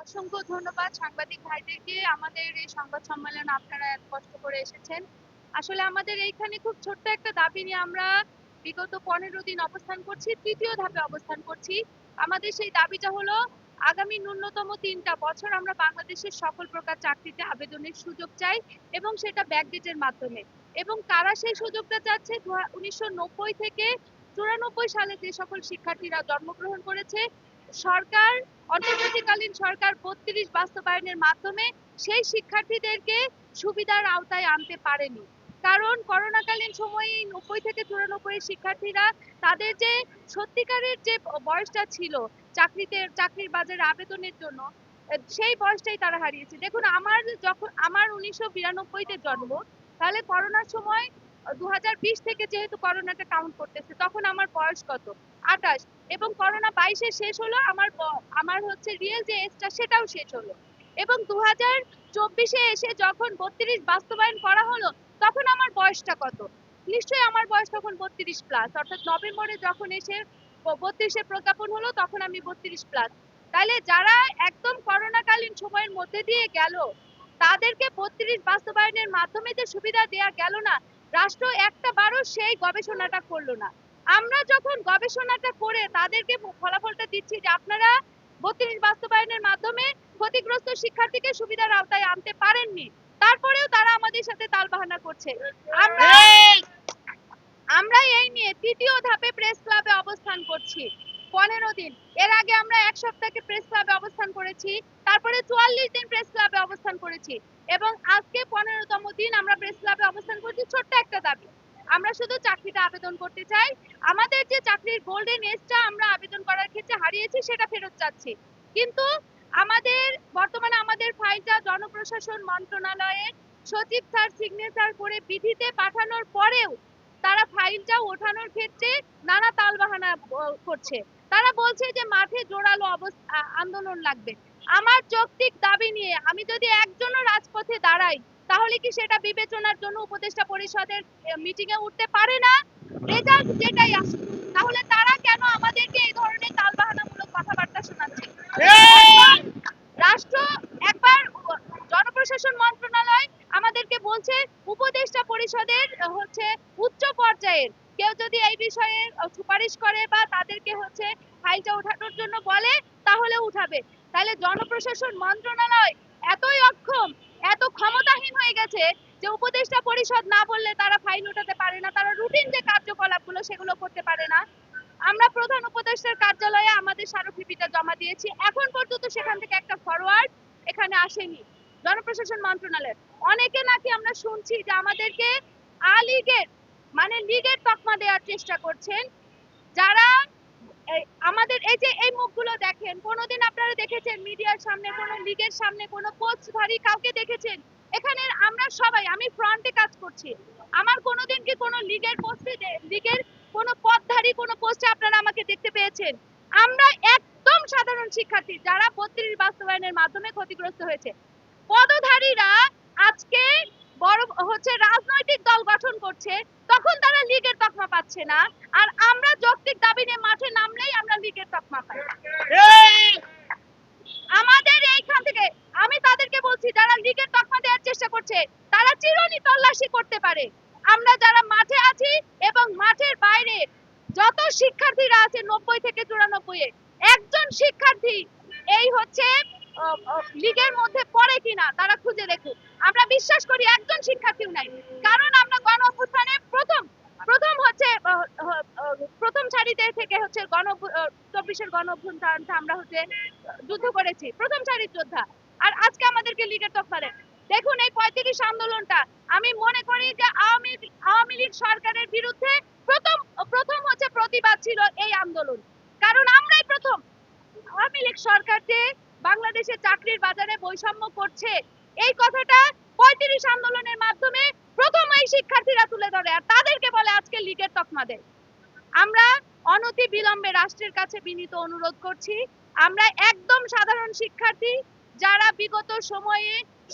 অসংখ্য ধন্যবাদ সাংবাদিক ভাইদেরকে। আমাদের এই সংবাদ সম্মেলন আপনারা এত কষ্ট করে এসেছেন। আসলে আমাদের এইখানে খুব ছোট্ট একটা দাবি নিয়ে আমরা বিগত পনেরো দিন অবস্থান করছি, তৃতীয় ধাপে অবস্থান করছি। আমাদের সেই দাবিটা হলো, আগামী ন্যূনতম তিনটা বছর আমরা বাংলাদেশের সকল প্রকার চাকরিতে আবেদনের সুযোগ চাই এবং সেটা ব্যাকডেটের মাধ্যমে। এবং তারা সেই সুযোগটা চাচ্ছে? উনিশশো নব্বই থেকে চুরানব্বই সালে যে সকল শিক্ষার্থীরা জন্মগ্রহণ করেছে সরকার, অন্তর্বর্তীকালীন সরকার বত্রিশ বাস্তবায়নের মাধ্যমে সেই শিক্ষার্থীদেরকে সুবিধার আওতায় আনতে পারেনি। কারণ করোনাকালীন সময়ে নব্বই থেকে চুরানব্বই শিক্ষার্থীরা তাদের যে সত্যিকারের যে বয়সটা ছিল চাকরিতে, চাকরির বাজারে আবেদনের জন্য সেই বয়সটাই তারা হারিয়েছে। দেখুন, আমার যখন, আমার উনিশশো বিরানব্বইতে জন্ম, তাহলে করোনার সময় দু হাজার বিশ থেকে যেহেতু করোনাটা কাউন্ট করতেছে, তখন আমার বয়স কত? আঠাশ। এবং করোনা বাইশে শেষ হলো, আমার আমার হচ্ছে রিয়েল যে এজটা সেটাও শেষ হলো। এবং দু হাজার চব্বিশে এসে যখন বত্রিশ বাস্তবায়ন করা হলো, তখন আমার বয়সটা কত? নিশ্চয়ই আমার বয়স তখন বত্রিশ প্লাস অর্থাৎ নভেম্বরে যখন এসে বত্রিশে প্রজ্ঞাপন হলো, তখন আমি বত্রিশ প্লাস তাহলে যারা একদম করোনাকালীন সময়ের মধ্যে দিয়ে গেল, তাদেরকে বত্রিশ বাস্তবায়নের মাধ্যমে যে সুবিধা দেয়া গেল না রাষ্ট্র একটা বারও সেই গবেষণাটা করল না। আমরা যখন গবেষণাটা করে তাদেরকে ফলাফলটা দিচ্ছি যে আপনারা বত্রিশ বাস্তবায়নের মাধ্যমে ক্ষতিগ্রস্ত শিক্ষার্থীকে সুবিধার আওতায় আনতে পারেননি তারপরেও তারা আমাদের সাথে তাল তালবাহানা করছে। আমরা আমরা এই নিয়ে তৃতীয় ধাপে প্রেস ক্লাবে অবস্থান করছি। পনেরো দিন। এর আগে আমরা এক সপ্তাহে প্রেস ক্লাবে অবস্থান করেছি, তারপরে চুয়াল্লিশ দিন প্রেস ক্লাবে অবস্থান করেছি এবং আজকে পনেরোতম দিন আমরা প্রেস ক্লাবে অবস্থান করছি ছোট্ট একটা দাবি। আমরা শুধু চাকরিতে আবেদন করতে চাই। আমাদের যে চাকরির গোল্ডেন এজটা আমরা আবেদন করার ক্ষেত্রে হারিয়েছি, সেটা ফেরত চাচ্ছি। কিন্তু আমাদের, বর্তমানে আমাদের ফাইলটা জনপ্রশাসন মন্ত্রণালয়ের সচিব স্যার সিগনেচার করে বিধিতে পাঠানোর পরেও তারা ফাইলটা ওঠানোর ক্ষেত্রে নানা তালবাহানা করছে। তারা বলছে যে মাঠে জোরালো অবস্থা আন্দোলন লাগবে। আমার যৌক্তিক দাবি নিয়ে আমি যদি একজনও রাজপথে দাঁড়াই তাহলে কি সেটা বিবেচনার জন্য উপদেষ্টা পরিষদের মিটিং এ উঠতে পারে না? রেজাল্ট যেটাই আসুক তাহলে তারা কেন আমাদেরকে এই ধরনের তালবাহানামূলক কথাবার্তা শোনাচ্ছে? রাষ্ট্র একবার জনপ্রশাসন মন্ত্রণালয় আমাদেরকে বলছে উপদেষ্টা পরিষদের হচ্ছে উচ্চ পর্যায়ের। কেউ যদি এই বিষয়ে সুপারিশ করে বা তাদেরকে হচ্ছে ফাইলটা ওঠানোর জন্য বলে, তাহলে উঠাবে। তাহলে জনপ্রশাসন মন্ত্রণালয় এতই অক্ষম, এত ক্ষমতাহীন হয়ে গেছে যে উপদেষ্টা পরিষদ না বললে তারা ফাইল ওঠাতে পারে না, তারা রুটিন যে কার্যকলাপগুলো সেগুলো করতে পারে না। আমরা প্রধান উপদেষ্টার কার্যালয়ে আমাদের স্মারকলিপিটা জমা দিয়েছি। এখন পর্যন্ত সেখান থেকে একটা ফরওয়ার্ড এখানে আসেনি। জনপ্রশাসন মন্ত্রণালয় অনেকে নাকি আমরা শুনছি যে আমাদেরকে আ লীগের মানে লীগের তকমা দেওয়ার চেষ্টা করছেন। যারা আমাদের এই যে এই মুখগুলো দেখেন, কোনোদিন আপনারা দেখেছেন মিডিয়ার সামনে, কোনো লীগের সামনে, কোনো পোস্টধারী কাউকে দেখেছেন? এখানে আমরা সবাই, আমি ফ্রন্টে কাজ করছি। আমার কোনোদিন কি কোনো লীগের পোস্টে লীগের কোনো পদধারী কোনো পোস্টে আপনারা আমাকে দেখতে পেয়েছেন? আমরা একদম সাধারণ শিক্ষার্থী যারা বত্রিশ বাস্তবায়নের মাধ্যমে ক্ষতিগ্রস্ত হয়েছে। পদধারীরা আজকে বড় হচ্ছে রাজনৈতিক দল গঠন করছে তখন তারা লীগের তকমা পাচ্ছে না। আর আমরা যৌক্তিক দাবি নিয়ে মাঠে নামলেই আমরা লীগের তকমা পাই। আমাদের এইখান থেকে আমি তাদেরকে বলছি যারা লীগের তকমা দেওয়ার চেষ্টা করছে তারা চিরনি তল্লাশি করতে পারে। আমরা যারা মাঠে আছি এবং মাঠের বাইরে যত শিক্ষার্থীরা আছে নব্বই থেকে চুরানব্বই একজন শিক্ষার্থী এই হচ্ছে লীগের মধ্যে পড়ে কিনা তারা খুঁজে দেখুক। আমরা বিশ্বাস করি একজন শিক্ষার্থীও নাই। কারণ আমরা গণ অভ্যুত্থানে প্রথম প্রথম হচ্ছে প্রথম সারিতে থেকে হচ্ছে গণ চব্বিশের গণ অভ্যুত্থানটা আমরা হচ্ছে যুদ্ধ করেছি। প্রথম সারির যোদ্ধা। আর আজকে আমাদেরকে লীগের তকমা দেয় দেখুন এই পঁয়ত্রিশ আন্দোলনটা। আমি মনে করি যে আওয়ামী আওয়ামী লীগ সরকারের বিরুদ্ধে প্রথম প্রথম হচ্ছে প্রতিবাদ ছিল এই আন্দোলন। কারণ আমরাই প্রথম। আওয়ামী লীগ সরকার যে বাংলাদেশের চাকরির বাজারে বৈষম্য করছে। এই কথাটা পঁয়ত্রিশ আন্দোলনের মাধ্যমে প্রথম এই শিক্ষার্থীরা তুলে ধরে আর তাদেরকে বলে আজকে লীগের তকমা দেয়। আমরা অনতি বিলম্বে রাষ্ট্রের কাছে বিনীত অনুরোধ করছি, আমরা একদম সাধারণ শিক্ষার্থী যারা বিগত সময়ে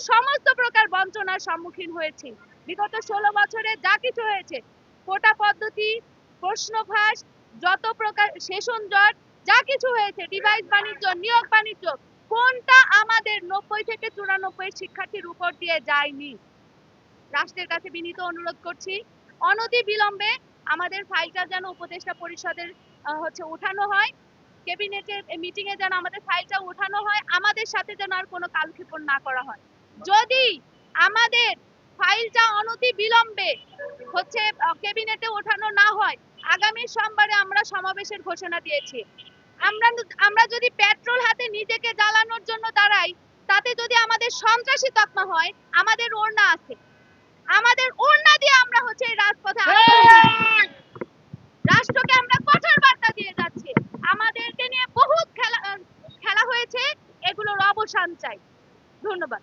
সমস্ত প্রকার বঞ্চনার সম্মুখীন হয়েছি। বিগত ষোলো বছরে যা কিছু হয়েছে, কোটা পদ্ধতি, প্রশ্নভাস, যত প্রকার সেশন জট, যা কিছু হয়েছে ডিভাইস বাণিজ্য, নিয়োগ বাণিজ্য কোনটা আমাদের নব্বই থেকে চুরানব্বই শিক্ষার্থীর উপর দিয়ে যায়নি? রাষ্ট্রের কাছে বিনীত অনুরোধ করছি, অনতি বিলম্বে আমাদের ফাইলটা যেন উপদেষ্টা পরিষদের হচ্ছে উঠানো হয় ক্যাবিনেটের মিটিং এ যেন আমাদের ফাইলটা উঠানো হয়, আমাদের সাথে যেন আর কোনো কালক্ষেপণ না করা হয়। যদি আমাদের ফাইলটা অনতি বিলম্বে হচ্ছে ক্যাবিনেটে ওঠানো না হয়, আগামী সোমবারে আমরা সমাবেশের ঘোষণা দিয়েছি। আমরা আমরা যদি পেট্রোল নিজেকে জ্বালানোর জন্য দাঁড়াই তাতে যদি আমাদের সন্ত্রাসী তকমা হয় আমাদের ওড়না আছে। আমাদের ওড়না দিয়ে আমরা হচ্ছে এই রাজপথে হ্যাঁ! রাষ্ট্রকে আমরা কঠোর বার্তা দিয়ে যাচ্ছি। আমাদেরকে নিয়ে বহুত খেলা খেলা হয়েছে। এগুলোর অবসান চাই। ধন্যবাদ।